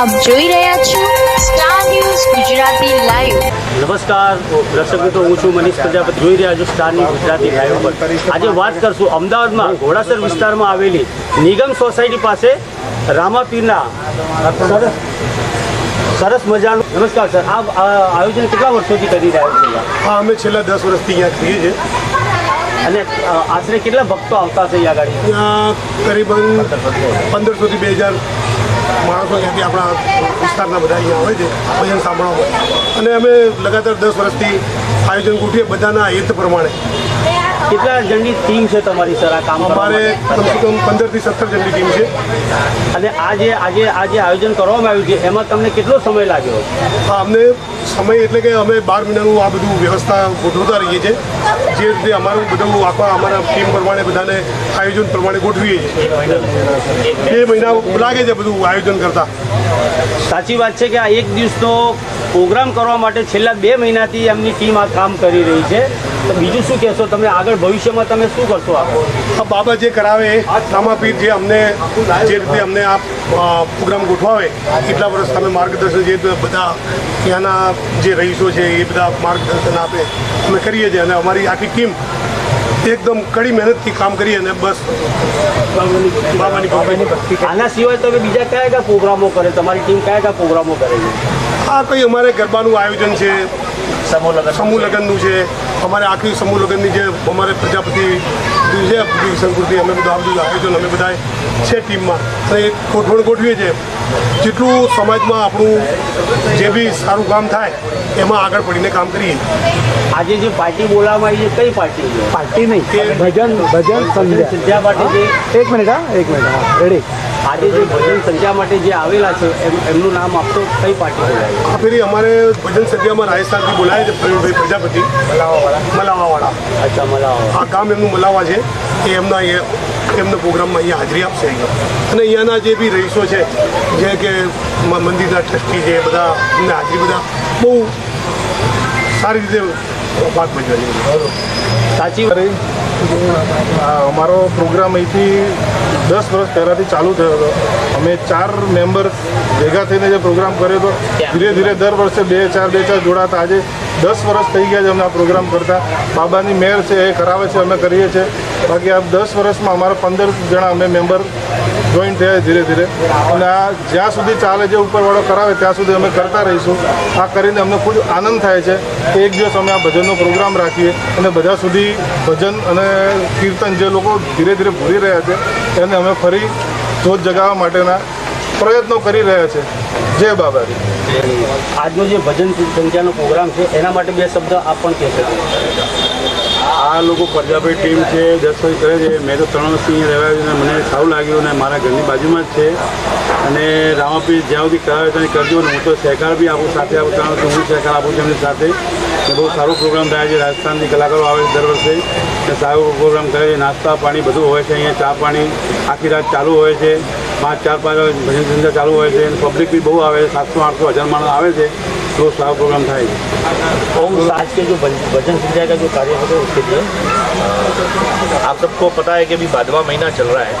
આપ જોઈ રહ્યા છો સ્ટાર ન્યૂઝ ગુજરાતી લાઈવ નમસ્કાર દર્શક મિત્રો હું છું મનીષ પ્રજાપતિ. જોઈ રહ્યા છો સ્ટારની ગુજરાતી લાઈવ પર આજે વાત કરશું અમદાવાદમાં ઘોડાસર વિસ્તારમાં આવેલી નિગમ સોસાયટી પાસે રામાપીરના. સરસ મજાનું. નમસ્કાર સર આ આયોજન કેટલા વર્ષોથી કરી રહ્યા છો? હા અમે છેલ્લા દસ વર્ષથી અહીંયા છીએ છીએ અને આશરે કેટલા ભક્તો આવતા છે અહીંયા આગળ? કરીબન પંદરસો પંદરસોથી બે હજાર માણસો અહીંયાથી આપણા વિસ્તારના બધા અહીંયા હોય છે ભજન સાંભળવા હોય અને અમે લગાતાર દસ વર્ષથી આયોજન ગોઠવીએ બધાના હિત પ્રમાણે. કેટલા જણની ટીમ છે તમારી સર આ કામ અમારે કમ કમસે કમ પંદરથી સત્તર જણની ટીમ છે. અને આ જે આજે આ જે આયોજન કરવામાં આવ્યું છે એમાં તમને કેટલો સમય લાગ્યો? હા અમને સમય એટલે કે અમે બાર મહિનાનું આ બધું વ્યવસ્થા ગોઠવતા રહીએ છીએ. જે રીતે અમારું બધું આખા અમારા ટીમ પ્રમાણે બધાને આયોજન પ્રમાણે ગોઠવીએ છીએ. બે મહિના લાગે છે બધું આયોજન કરતા. સાચી વાત છે કે આ એક દિવસનો પ્રોગ્રામ કરવા માટે છેલ્લા બે મહિનાથી એમની ટીમ આ કામ કરી રહી છે. તો બીજું શું કહેશો? તમે આગળ ભવિષ્યમાં તમે શું કરશો આ બાબા જે કરાવે રામાપીર જે અમને જે રીતે અમને આ પ્રોગ્રામ ગોઠવાવે એટલા વર્ષ તમે માર્ગદર્શન જે બધા ત્યાંના જે રહીશો છે એ બધા માર્ગદર્શન આપે અમે કરીએ છીએ અને અમારી આખી ટીમ એકદમ કડી મહેનતથી કામ કરીએ અને બસ બાબાની આના સિવાય તમે બીજા કયા કયા પ્રોગ્રામો કરે? તમારી ટીમ કયા કયા પ્રોગ્રામો કરે છે? આ કંઈ અમારે ગરબાનું આયોજન છે સમૂહ લગ્નનું છે અમારે આખી સમૂહ લગ્નની જે અમારે પ્રજાપતિ છે સંસ્કૃતિ અમે બધું આ બધું આયોજન અમે બધા છે ટીમમાં. અને એ ગોઠવણ ગોઠવીએ છીએ. જેટલું સમાજમાં આપણું જે બી સારું કામ થાય એમાં આગળ પડીને કામ કરીએ. આજે જે પાર્ટી બોલાવવામાં આવી છે કઈ પાર્ટી પાર્ટી નહીં ભજન ભજન સંધ્યા. પાર્ટી એક મિનિટ હા એક મિનિટ હા રેડી આજે જે ભજન સંધ્યા માટે જે આવેલા છે એમ એમનું નામ આપતો કઈ પાર્ટી બોલાય આ ફેરી અમારે ભજન સંધ્યામાં રાજસ્થાનથી બોલાય છે પ્રવીણભાઈ પ્રજાપતિ. મલાવાવાળા. અચ્છા મલાવા આ કામ એમનું મલાવા છે એ એમના અહીંયા એમના પ્રોગ્રામમાં અહીંયા હાજરી આપશે અહીંયા. અને અહીંયાના જે બી રહીશો છે જે કે મંદિરના ટ્રસ્ટી છે બધા એમને હાજરી બધા બહુ સારી રીતે ભાગ ભજવે છે સાચી અમારો પ્રોગ્રામ અહીંથી દસ વર્ષ પહેલાંથી ચાલુ થયો હતો. અમે ચાર મેમ્બર ભેગા થઈને જે પ્રોગ્રામ કર્યો હતો ધીરે ધીરે દર વર્ષે બે ચાર બે ચાર જોડાતા. આજે દસ વર્ષ થઈ ગયા છે અમને આ પ્રોગ્રામ કરતા. બાબાની મેર છે એ કરાવે છે અમે કરીએ છીએ. બાકી આ દસ વર્ષમાં અમારા પંદર જણા અમે મેમ્બર જોઈન થયા ધીરે ધીરે. અને આ જ્યાં સુધી ચાલે છે ઉપરવાળો કરાવે ત્યાં સુધી અમે કરતા રહીશું. આ કરીને અમને ખૂબ આનંદ થાય છે કે એક દિવસ અમે આ ભજનનો પ્રોગ્રામ રાખીએ અને બધા સુધી ભજન અને કીર્તન જે લોકો ધીરે ધીરે ભૂલી રહ્યા છે, એને અમે ફરી જોત જગાવવા માટેના પ્રયત્નો કરી રહ્યા છે. જય બાબાજી. આજનો જે ભજન સંખ્યાનો પ્રોગ્રામ છે, એના માટે બે શબ્દ આપ પણ કહેશો. આ લોકો પંજાબી ટીમ છે વર્ષ કરે છે. મેં તો ત્રણ વર્ષથી રહેવા અને મને સારું લાગ્યું અને મારા ઘરની બાજુમાં જ છે. અને રામાપી જ્યાં સુધી કરાવે ત્યાં કરજો અને હું તો સહકાર બી આપું, સાથે આપું, ત્રણ વર્ષથી હું સહકાર આપું છું એમની સાથે. બહુ સારો પ્રોગ્રામ થાય છે રાજસ્થાનથી કલાકારો આવે છે દર વર્ષે. ને સારો પ્રોગ્રામ કરે છે, નાસ્તા પાણી બધું હોય છે અહીંયા, ચા પાણી આખી રાત ચાલુ હોય છે. પાંચ, ચાર, પાંચ ભજન સંધ્યા ચાલુ હોય છે. પબ્લિક બી બહુ આવે છે, સાતસો, આઠસો, હજાર માણસ આવે છે. બહુ સારો પ્રોગ્રામ થાય છે. आज के जो भज- भजन संध्या का जो कार्य होता है उसके लिए आप सबको पता है कि अभी भादवा महीना चल रहा है।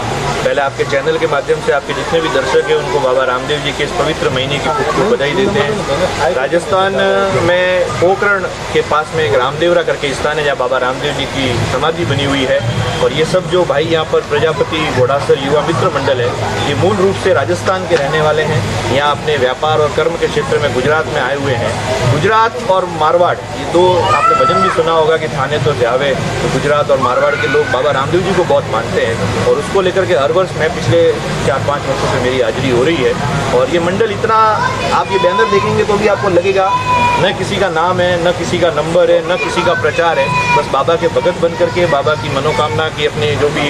पहले आपके चैनल के माध्यम से आपके जितने भी दर्शक हैं, उनको बाबा रामदेव जी के इस पवित्र महीने की खूब खूब बधाई देते हैं। राजस्थान में पोकरण के पास में एक रामदेवरा करके स्थान है, जहाँ बाबा रामदेव जी की समाधि बनी हुई है। और ये सब जो भाई यहाँ पर प्रजापति घोड़ासर युवा मित्र मंडल है, ये मूल रूप से राजस्थान के रहने वाले हैं। यहाँ अपने व्यापार और कर्म के क्षेत्र में गुजरात में आए हुए हैं। गुजरात और मारवाड़, ये दो आपने भजन भी सुना होगा कि थाने तो जावे तो गुजरात और मारवाड़ के लोग बाबा रामदेव जी को बहुत मानते हैं। और उसको लेकर के हर वर्ष मैं पिछले चार पाँच वर्षों से मेरी हाजिरी हो रही है। और ये मंडल इतना, आप ये बैनर देखेंगे तो भी आपको लगेगा, न किसी का नाम है, न किसी का नंबर है, न किसी का प्रचार है। बस बाबा के भगत बन करके बाबा की मनोकामना की अपने जो भी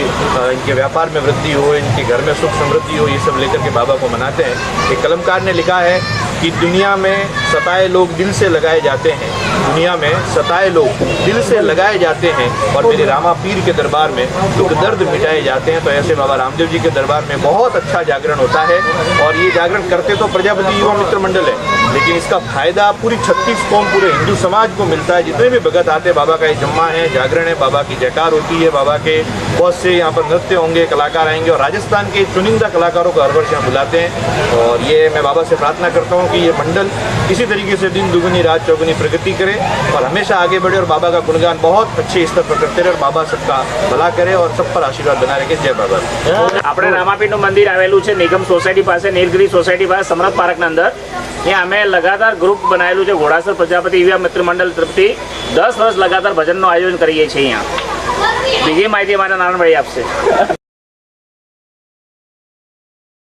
इनके व्यापार में वृद्धि हो, इनके घर में सुख समृद्धि हो, ये सब लेकर के बाबा को मनाते हैं। एक कलमकार ने लिखा है कि दुनिया में सताए लोग दिल से लगाए जाते हैं। दुनिया में सताए लोग दिल से लगाए जाते हैं और मेरे रामा पीर के दरबार में दुख दर्द मिटाए जाते हैं। तो ऐसे बाबा रामदेव जी के दरबार में बहुत अच्छा जागरण होता है और ये जागरण करते तो प्रजापति युवा मित्र मंडल है, लेकिन इसका फ़ायदा पूरी छत्तीस कौम, पूरे हिंदू समाज को मिलता है। जितने भी भगत आते बाबा का ये जम्मा है, जागरण है, बाबा की जयकार होती है, बाबा के के बहुत से यहाँ पर नृत्य होंगे कलाकार आएंगे और राजस्थान के चुनिंदा कलाकारों को हर वर्ष यहाँ बुलाते हैं और ये मैं बाबा से प्रार्थना करता हूँ कि ये मंडल इसी तरीके से दिन दुगुनी रात चौगुनी प्रगति करे और हमेशा आगे बढ़े और बाबा का गुणगान बहुत अच्छे स्तर पर करते रहे और बाबा सबका भला करे और सब पर आशीर्वाद बना रखे जय बाबा આપણે રામાપીરનું મંદિર આવેલું છે નિગમ સોસાયટી પાસે નીલગિરી સોસાયટી પાસે સમરથ પાર્કના અંદર ત્યાં અમે લગાતાર ગ્રુપ બનાવેલું છે ઘોડાસર પ્રજાપતિ યુવા મિત્ર મંડળ તરફથી દસ વર્ષ લગાતાર ભજનનું આયોજન કરીએ છીએ અહીંયા બીજી માહિતી મારા નારાયણભાઈ આપશે.